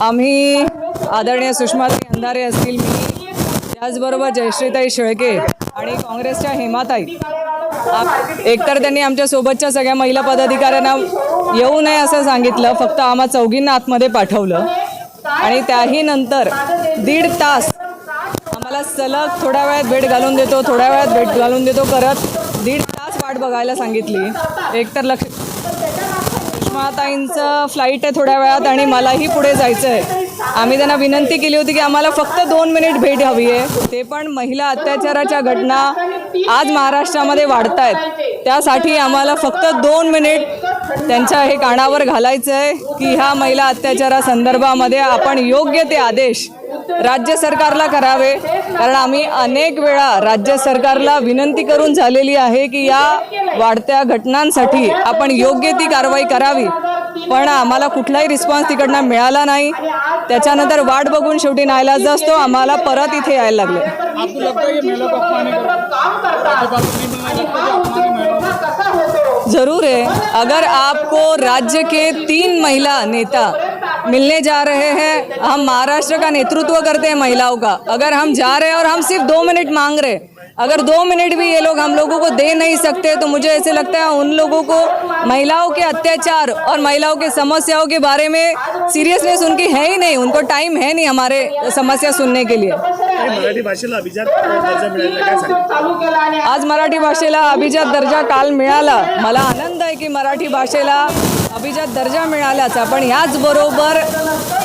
आम्ही आदरणीय सुषमाताई अंधारे असतील मी त्याचबरोबर जयश्रीताई शेळके आणि काँग्रेसच्या हेमाताई. एकतर त्यांनी आमच्या सोबतच्या सगळ्या महिला पदाधिकाऱ्यांना येऊ नये असं सांगितलं फक्त आम्हा चौघींना आतमध्ये पाठवलं. आणि त्याही नंतर दीड तास आम्हाला सलग थोड्या वेळात भेट घालून देतो थोड्या वेळात भेट घालून देतो करत दीड तास वाट बघायला सांगितली. एकतर लक्ष सुषमाताईंचं फ्लाईट आहे थोड्या वेळात आणि मलाही पुढे जायचं आहे आम्ही त्यांना विनंती केली होती की आम्हाला फक्त दोन मिनिट भेट हवी आहे. ते पण महिला अत्याचाराच्या घटना आज महाराष्ट्रामध्ये वाढत आहेत त्यासाठी आम्हाला फक्त दोन मिनिट त्यांच्या हे कानावर घालायचं आहे की ह्या महिला अत्याचारासंदर्भामध्ये आपण योग्य ते आदेश राज्य सरकारला करावे. कारण आम्ही अनेक वेळा राज्य सरकारला विनंती करून झालेली आहे की या वाढत्या घटनांसाठी आपण योग्य ती कारवाई करावी. पण आम्हाला कुठलाही रिस्पॉन्स तिकडनं मिळाला नाही. त्याच्यानंतर वाट बघून शेवटी नाईलाज असतो आम्हाला परत इथे यायला लागले. जरूर है अगर आपको राज्य के तीन महिला नेता मिलने जा रहे हैं। हम महाराष्ट्र का नेतृत्व करते हैं महिलाओं का। अगर हम जा रहे हैं और हम सिर्फ़ दो मिनट मांग रहे हैं। अगर दो मिनट भी ये लोग हम लोगों को दे नहीं सकते तो मुझे ऐसे लगता है उन लोगों को महिलाओं के अत्याचार और महिलाओं के समस्याओं के बारे में सीरियसनेस उनकी है ही नहीं। उनको टाइम है नहीं हमारे समस्या सुनने के लिए। आज मराठी भाषेला अभिजात दर्जा काल मिळाला. मला आनंद आहे की मराठी भाषेला अभिजात दर्जा मिळाल्याचा. पण ह्याचबरोबर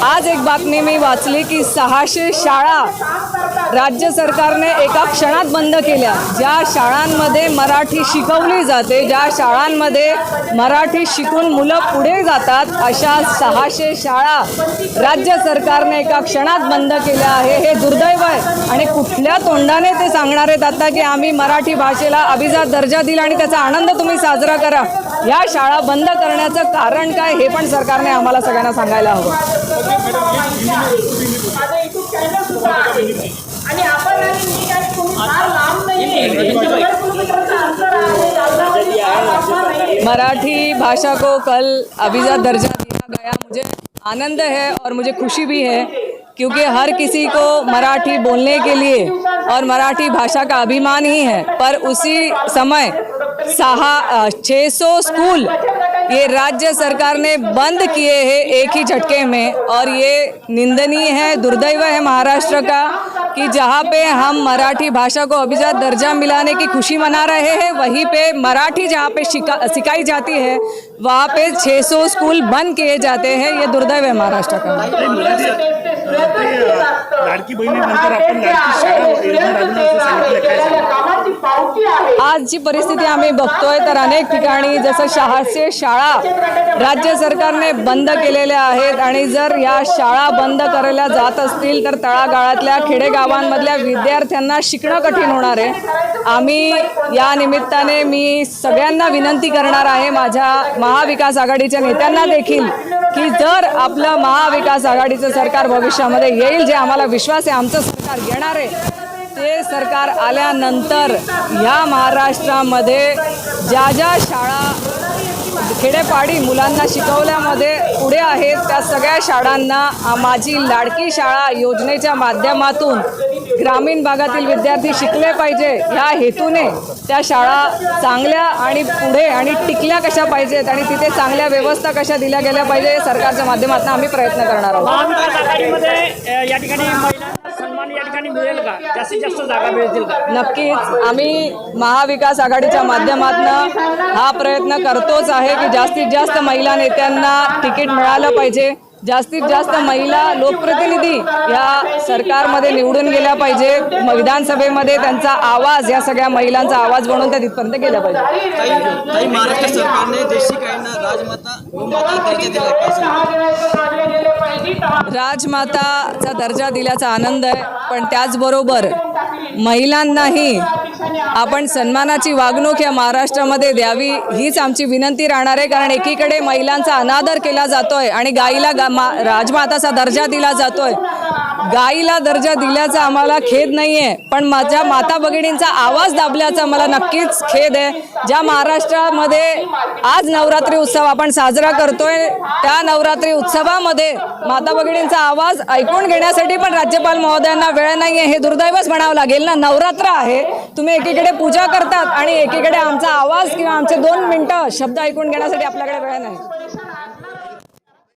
आज एक बातमी मी वाचली की सहाशे शाळा राज्य सरकारने एका क्षणात बंद केल्या. ज्या शाळांमध्ये मराठी शिकवली जाते ज्या शाळांमध्ये मराठी शिकून मुलं पुढे जातात अशा सहाशे शाळा राज्य सरकारने एका क्षणात बंद केल्या आहे. हे दुर्दैव आहे. आणि कुठल्या तोंडाने ते सांगणार आहेत आता की आम्ही मराठी भाषेला अभिजात दर्जा दिला आणि त्याचा आनंद तुम्ही साजरा करा. या शाळा बंद करण्याचं कारण काय हे पण सरकारने आम्हाला सगळ्यांना सांगायला हवं. आणि आपण आणि मी काय फार लांब नाहीये. मराठी भाषा को कल अभिजात दर्जा दिया गया। मुझे आनंद है और मुझे खुशी भी है क्योंकि हर किसी को मराठी बोलने के लिए और मराठी भाषा का अभिमान ही है। पर उसी समय सहा छः सौ स्कूल ये राज्य सरकार ने बंद किए हैं एक ही झटके में। और ये निंदनीय है दुर्दैव है महाराष्ट्र का। कि जहाँ पे हम मराठी भाषा को अभिजात दर्जा मिलाने की खुशी मना रहे हैं, वहीं पे मराठी जहाँ पे सिखाई जाती है, वहाँ पे 600 स्कूल बंद किए जाते हैं, ये दुर्दैव है महाराष्ट्र का। आपण लाडकी शाळा आज जी परिस्थिती आम्ही बघतोय तर अनेक ठिकाणी जसं शहाशे शाळा राज्य सरकारने बंद केलेल्या आहेत आणि जर या शाळा बंद करायला जात असतील तर तळागाळातल्या खेडेगावांमधल्या विद्यार्थ्यांना शिकणं कठीण होणार आहे. आम्ही या निमित्ताने मी सगळ्यांना विनंती करणार आहे माझ्या महाविकास आघाडीच्या नेत्यांना देखील. की जर आपलं महाविकास आघाडीचं सरकार भविष्यामध्ये येईल जे आम्हाला विश्वास आहे आमचं सरकार येणार आहे ते सरकार आल्यानंतर ह्या महाराष्ट्रामध्ये ज्या ज्या शाळा खेडेपाडी मुलांना शिकवल्यामध्ये पुढे आहेत त्या सगळ्या शाळांना माझी लाडकी शाळा योजनेच्या माध्यमातून ग्रामीण भागातील विद्यार्थी शिकले पाहिजे ह्या हेतूने त्या शाळा चांगल्या आणि पुढे आणि टिकल्या कशा पाहिजेत आणि तिथे चांगल्या व्यवस्था कशा दिल्या गेल्या पाहिजे सरकारच्या माध्यमातून आम्ही प्रयत्न करणार आहोत. महाविकास आघाडीमध्ये अ, या ठिकाणी महिलांना सन्मान या ठिकाणी मिळेल का? जास्तीत जास्त जागा मिळतील का? नक्कीच. आम्ही महाविकास आघाडीच्या माध्यमातून हा प्रयत्न करतोच आहे की जास्तीत जास्त महिला नेत्यांना तिकीट मिळालं पाहिजे. जास्तीत जास्त महिला लोकप्रतिनिधी या सरकारमध्ये निवडून गेल्या पाहिजे. म- विधानसभेमध्ये त्यांचा आवाज या सगळ्या महिलांचा आवाज बनवून त्या तिथपर्यंत गेल्या पाहिजे. महाराष्ट्र सरकारने राजमाताचा दर्जा दिल्याचा आनंद आहे पण त्याचबरोबर महिलांनाही आपण सन्मानाची वागणूक या महाराष्ट्रामध्ये द्यावी हीच आमची विनंती राहणार आहे. कारण एकीकडे महिलांचा अनादर केला जातोय आणि गाईला गा मा राजमाताचा दर्जा दिला जातोय. गाईला दर्जा दिल्याचा आम्हाला खेद नाही आहे पण माझ्या माता भगिनींचा आवाज दाबल्याचा मला नक्कीच खेद आहे. ज्या महाराष्ट्रामध्ये आज नवरात्री उत्सव आपण साजरा करतोय त्या नवरात्री उत्सवामध्ये माता भगिनींचा आवाज ऐकून घेण्यासाठी पण राज्यपाल महोदयांना वेळ नाही आहे हे दुर्दैवच म्हणावं लागेल ना नवरात्र आहे. तुम्ही एकीकडे पूजा करतात आणि एकीकडे आमचा आवाज किंवा आमचे दोन मिनटं शब्द ऐकून घेण्यासाठी आपल्याकडे वेळ नाही.